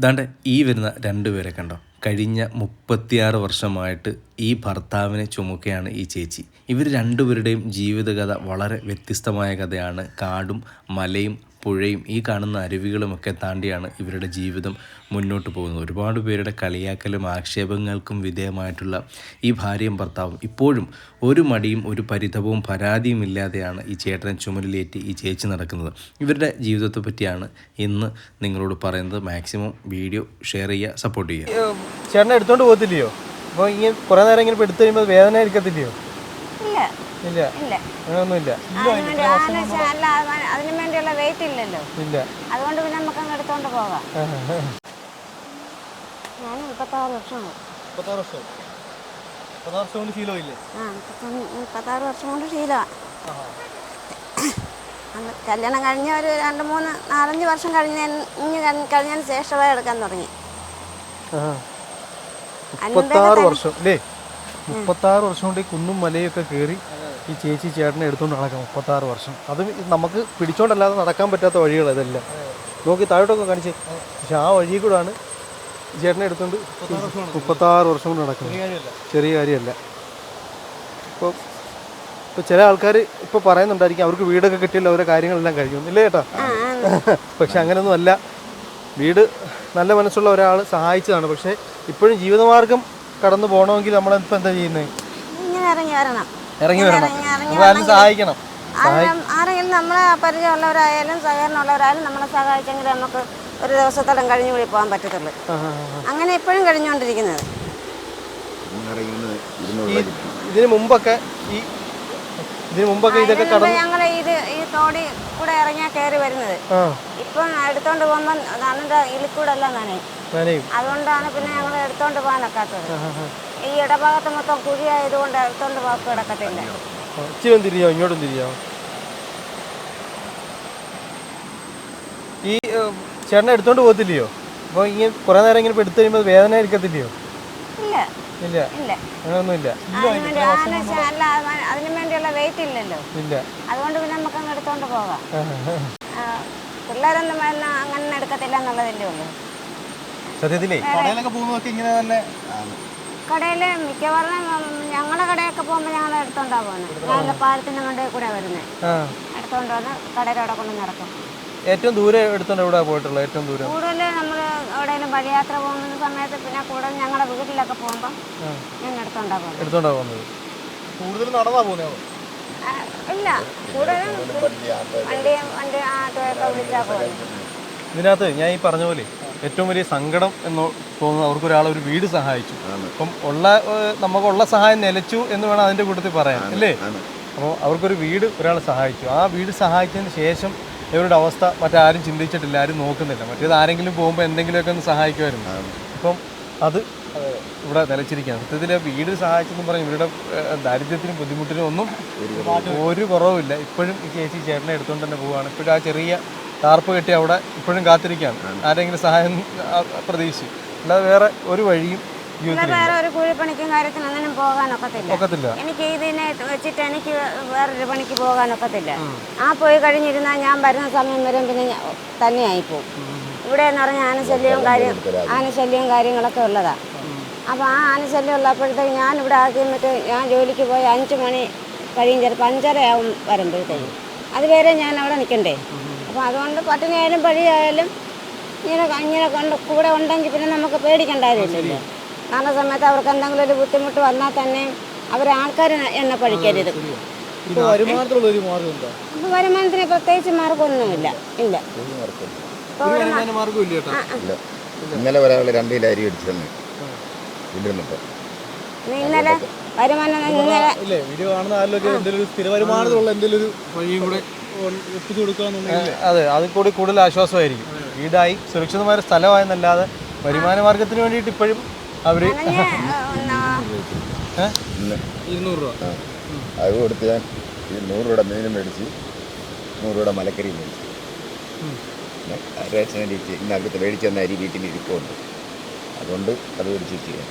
ദാണ്ടെ ഈ വരുന്ന രണ്ടുപേരെ കണ്ടോ? കഴിഞ്ഞ മുപ്പത്തിയാറ് വർഷമായിട്ട് ഈ ഭർത്താവിനെ ചുമക്കുകയാണ് ഈ ചേച്ചി. ഇവർ രണ്ടുപേരുടെയും ജീവിതകഥ വളരെ വ്യത്യസ്തമായ കഥയാണ്. കാടും മലയും പുഴയും ഈ കാണുന്ന അരുവികളുമൊക്കെ താണ്ടിയാണ് ഇവരുടെ ജീവിതം മുന്നോട്ട് പോകുന്നത്. ഒരുപാട് പേരുടെ കളിയാക്കലും ആക്ഷേപങ്ങൾക്കും വിധേയമായിട്ടുള്ള ഈ ഭാര്യയും ഭർത്താവും ഇപ്പോഴും ഒരു മടിയും ഒരു പരിതപവും പരാതിയും ഇല്ലാതെയാണ് ഈ ചേട്ടനെ ചുമലിലേറ്റി ഈ ചേച്ചി നടക്കുന്നത്. ഇവരുടെ ജീവിതത്തെ പറ്റിയാണ് ഇന്ന് നിങ്ങളോട് പറയുന്നത്. മാക്സിമം വീഡിയോ ഷെയർ ചെയ്യുക സപ്പോർട്ട് ചെയ്യുക. ചേട്ടനെ എടുത്തോണ്ട് പോകത്തില്ലയോ? അപ്പോൾ ഇങ്ങനെ കുറേ നേരം ഇങ്ങനെ എടുത്തു കഴിയുമ്പോൾ വേദന ഇരിക്കത്തില്ലയോ ഇല്ല. ഇല്ല. ഇല്ല. അങ്ങനെയൊന്നുമില്ല അതിനു വേണ്ടിയുള്ള വെയിറ്റ് ഇല്ലല്ലോ. ഇല്ല. അതുകൊണ്ട് പിന്നെ നമുക്ക് അങ്ങ് എടുത്തോണ്ട് പോകാം. ഞാൻ മുപ്പത്താറ് വർഷമായി. മുപ്പത്താറ് വർഷം. മുപ്പത്താറ് വർഷം കൊണ്ട് ശീലമില്ലേ ആ മുപ്പത്തൊന്ന് മുപ്പത്താറ് വർഷം കൊണ്ട് ശീലമാണ് കല്യാണം കഴിഞ്ഞ ഒരു രണ്ട് മൂന്ന് നാലഞ്ച് വർഷം കഴിഞ്ഞ കഴിഞ്ഞതിന് ശേഷമായി എടുക്കാൻ തുടങ്ങി. വർഷം. അല്ലേ മുപ്പത്താറ് വർഷം കൊണ്ട് ഈ കുന്നും മലയൊക്കെ കയറി ഈ ചേച്ചി ചേട്ടനെ എടുത്തുകൊണ്ട് നടക്കാം മുപ്പത്താറ് വർഷം. അത് നമുക്ക് പിടിച്ചോണ്ടല്ലാതെ നടക്കാൻ പറ്റാത്ത വഴികൾ ഇതെല്ലാം. നോക്കി താഴോട്ടൊക്കെ കാണിച്ച്. പക്ഷെ ആ വഴി കൂടാണ് ചേട്ടനെ എടുത്തുകൊണ്ട് മുപ്പത്താറ് വർഷം കൊണ്ട് നടക്കുന്നത്. ചെറിയ കാര്യമല്ല. ഇപ്പോൾ ഇപ്പോൾ ചില ആൾക്കാർ ഇപ്പോൾ പറയുന്നുണ്ടായിരിക്കും അവർക്ക് വീടൊക്കെ കിട്ടിയല്ലോ അവരുടെ കാര്യങ്ങളെല്ലാം കഴിയും. ഇല്ലേ ചേട്ടാ? പക്ഷെ അങ്ങനെയൊന്നും അല്ല. വീട് നല്ല മനസ്സുള്ള ഒരാൾ സഹായിച്ചതാണ്. പക്ഷേ ഇപ്പോഴും ജീവിതമാർഗം കടന്നു പോകണമെങ്കിൽ നമ്മൾ എന്താ ചെയ്യുന്നത് ഇങ്ങനെ ഇറങ്ങി വരണം. ഇറങ്ങി വരണം. ആരും സഹായിക്കണം. ആരെങ്കിലും ആരെങ്കിലും നമ്മളെ പരിചയമുള്ളവരായാലും സഹകരണമുള്ളവരായാലും നമ്മളെ സഹായിച്ചെങ്കിൽ നമുക്ക് ഒരു ദിവസത്തോളം കഴിഞ്ഞു കൂടി പോകാൻ പറ്റത്തുള്ളൂ. അങ്ങനെ എപ്പോഴും കഴിഞ്ഞുകൊണ്ടിരിക്കുന്നത്. ഈ ഇതിന് മുമ്പൊക്കെ ഈ ഇതിന് മുമ്പൊക്കെ ഇതൊക്കെ കടന്നു ഞങ്ങൾ ഇത് ഈ തോടി കൂടെ ഇറങ്ങിയാ കയറി വരുന്നത്. ആ. ഇപ്പം എടുത്തോണ്ട് പോകുമ്പോൾ ഇലിക്കൂടെ ഇലിക്കൂടെല്ലാം നനയും നനയും. അതുകൊണ്ടാണ് പിന്നെ ഞങ്ങൾ എടുത്തോണ്ട് പോകാൻ ഒക്കാത്തത് ഈ ഇടഭാഗത്ത് മൊത്തം കുഴിയായതുകൊണ്ട് എടുത്തോണ്ട് പോക്ക് കിടക്കത്തില്ല ഇച്ചിരി തിരിയാവും? ഇങ്ങോട്ടും തിരിയോ ഈ ചേട്ടനെ എടുത്തോണ്ട് പോകത്തില്ലയോ? അപ്പോൾ ഇങ്ങനെ കുറേ നേരം ഇങ്ങനെ എടുത്തു കഴിയുമ്പോൾ വേദന ഇരിക്കത്തില്ലയോ ഇല്ല. അത് അതിനു വേണ്ടിയുള്ള വെയിറ്റ് ഇല്ലല്ലോ. ഇല്ല. അതുകൊണ്ട് പിന്നെ നമുക്ക് അങ്ങ് എടുത്തോണ്ട് പോകാം. പിള്ളേരൊന്നും അങ്ങനെ എടുക്കത്തില്ല എന്നുള്ളതല്ലേ ഉള്ളൂ. സത്യത്തിലേ കടയിലൊക്കെ പോകുന്നതൊക്കെ ഇങ്ങനെ തന്നെ കടയിൽ മിക്കവാറും ഞങ്ങളുടെ കടയൊക്കെ പോകുമ്പോൾ ഞങ്ങൾ എടുത്തോണ്ടാ പോകുന്നത് നല്ല പാലത്തിന്റെ കൊണ്ടേ കൂടെ വരുന്നത് ആ. എടുത്തോണ്ട് വന്ന് കടയുടെ അവിടെ കൊണ്ട് നടക്കും. ഏറ്റവും ദൂരെ എടുത്തോണ്ട് എവിടെ പോയിട്ടുള്ളത് ഏറ്റവും ദൂരം. കൂടുതൽ നമ്മൾ എവിടെയെങ്കിലും വഴിയാത്ര പോകുന്ന സമയത്ത് പിന്നെ കൂടുതൽ ഞങ്ങളുടെ വീട്ടിലൊക്കെ പോകുമ്പോൾ ഞാൻ എടുത്തോണ്ടാ പോകുന്നത് എടുത്തോണ്ടാ പോകുന്നത്? കൂടുതൽ നടന്നാ പോകുന്നത് ഇല്ല. കൂടുതലും വണ്ടിയും വണ്ടി ആട്ടോയൊക്കെ വിളിച്ചാ പോകുന്നത് ഇതിനകത്ത് ഞാൻ ഈ പറഞ്ഞ പോലെ ഏറ്റവും വലിയ സങ്കടം എന്ന് തോന്നുന്നത് അവർക്കൊരാൾ ഒരു വീട് സഹായിച്ചു. അപ്പം ഉള്ള നമുക്കുള്ള സഹായം നിലച്ചു എന്ന് വേണം അതിന്റെ കൂട്ടത്തിൽ പറയാൻ അല്ലേ? അപ്പോൾ അവർക്കൊരു വീട് ഒരാൾ സഹായിച്ചു. ആ വീട് സഹായിച്ചതിന് ശേഷം ഇവരുടെ അവസ്ഥ മറ്റാരും ചിന്തിച്ചിട്ടില്ല ആരും നോക്കുന്നില്ല. മറ്റേത് ആരെങ്കിലും പോകുമ്പോൾ എന്തെങ്കിലുമൊക്കെ ഒന്ന് സഹായിക്കുമായിരുന്നു. അപ്പം അത് ഇവിടെ നിലച്ചിരിക്കുകയാണ്. സത്യത്തിൽ വീട് സഹായിച്ചെന്ന് പറയും ഇവരുടെ ദാരിദ്ര്യത്തിനും ബുദ്ധിമുട്ടിനും ഒന്നും ഒരു കുറവുമില്ല. ഇപ്പോഴും ഈ ചേച്ചി ചേട്ടനെ എടുത്തുകൊണ്ട് തന്നെ പോവുകയാണ്. ഇപ്പോഴും ആ ചെറിയ ടാർപ്പ് കെട്ടി അവിടെ ഇപ്പോഴും കാത്തിരിക്കുകയാണ്. ആരെങ്കിലും സഹായം പ്രതീക്ഷിച്ചു. അല്ലാതെ വേറെ ഒരു വഴിയും വേറെ ഒരു കൂലിപ്പണിക്കും കാര്യത്തിനൊന്നിനും പോകാനൊക്കത്തില്ല. എനിക്ക് ഇതിനെ വെച്ചിട്ട് എനിക്ക് വേറൊരു പണിക്ക് പോകാനൊക്കത്തില്ല. ആ പോയി കഴിഞ്ഞിരുന്നാൽ ഞാൻ വരുന്ന സമയം വരെ പിന്നെ തന്നെയായി പോകും ഇവിടെ എന്ന് പറഞ്ഞാൽ ആനശല്യവും കാര്യം ആനശല്യവും കാര്യങ്ങളൊക്കെ ഉള്ളതാ. അപ്പോൾ ആ ആനശല്യം ഉള്ളപ്പോഴത്തേക്ക് ഞാൻ ഇവിടെ ആദ്യം മറ്റേ ഞാൻ ജോലിക്ക് പോയി അഞ്ച് മണി കഴിയും. ചിലപ്പോൾ അഞ്ചരയാവും വരുമ്പോഴത്തേക്ക്. അതുവരെ ഞാൻ അവിടെ നിൽക്കണ്ടേ അപ്പോൾ അതുകൊണ്ട് പട്ടിണിയായാലും പഴിയായാലും ഇങ്ങനെ ഇങ്ങനെ കൊണ്ട് കൂടെ ഉണ്ടെങ്കിൽ പിന്നെ നമുക്ക് പേടിക്കേണ്ട കാര്യമില്ലല്ലോ. കാരണം സമയത്ത് അവർക്ക് എന്തെങ്കിലും ഒരു ബുദ്ധിമുട്ട് വന്നാൽ തന്നെ അവർ ആൾക്കാർ എന്നെ അപ്പോൾ വരുമാനത്തിന് പ്രത്യേകിച്ച് മാർഗമൊന്നുമില്ല. ഇല്ല. ഇന്നലെ ഒരാൾ രണ്ട് കിലോ അരി അടിച്ചു തന്നെ. ഇടുന്നിട്ട് ഇന്ന് ഇന്നലെ വരുമാനം ഇന്നലെ ഇല്ലേ വീഡിയോ കാണുന്ന ആരിലൊക്കെ എന്തെങ്കിലും ഒരു സ്ഥിര വരുമാനത്തിലുള്ള എന്തെങ്കിലും ഒരു വഴിയും കൂടെ എത്തിച്ചു കൊടുക്കാന്നുണ്ടെങ്കിൽ അതെ അതിൽ കൂടി കൂടുതൽ ആശ്വാസമായിരിക്കും. വീടായി സുരക്ഷിതമായ ഒരു സ്ഥലമായെന്നല്ലാതെ വരുമാന മാർഗത്തിന് വേണ്ടിയിട്ട് ഇപ്പോഴും അവർ ഇരുന്നൂറ് രൂപ. ആ. അത് കൊടുത്ത് ഞാൻ ഈ നൂറ് രൂപയുടെ മീനും മേടിച്ച് നൂറ് രൂപയുടെ മലക്കറി മേടിച്ചു. റേഷൻ അരി ഇന്ന് അവിടുത്തെ മേടിച്ച് തന്ന അരി വീട്ടിൽ ഇരിപ്പുണ്ട് അതുകൊണ്ട് അത് മേടിച്ച് ചെയ്യാം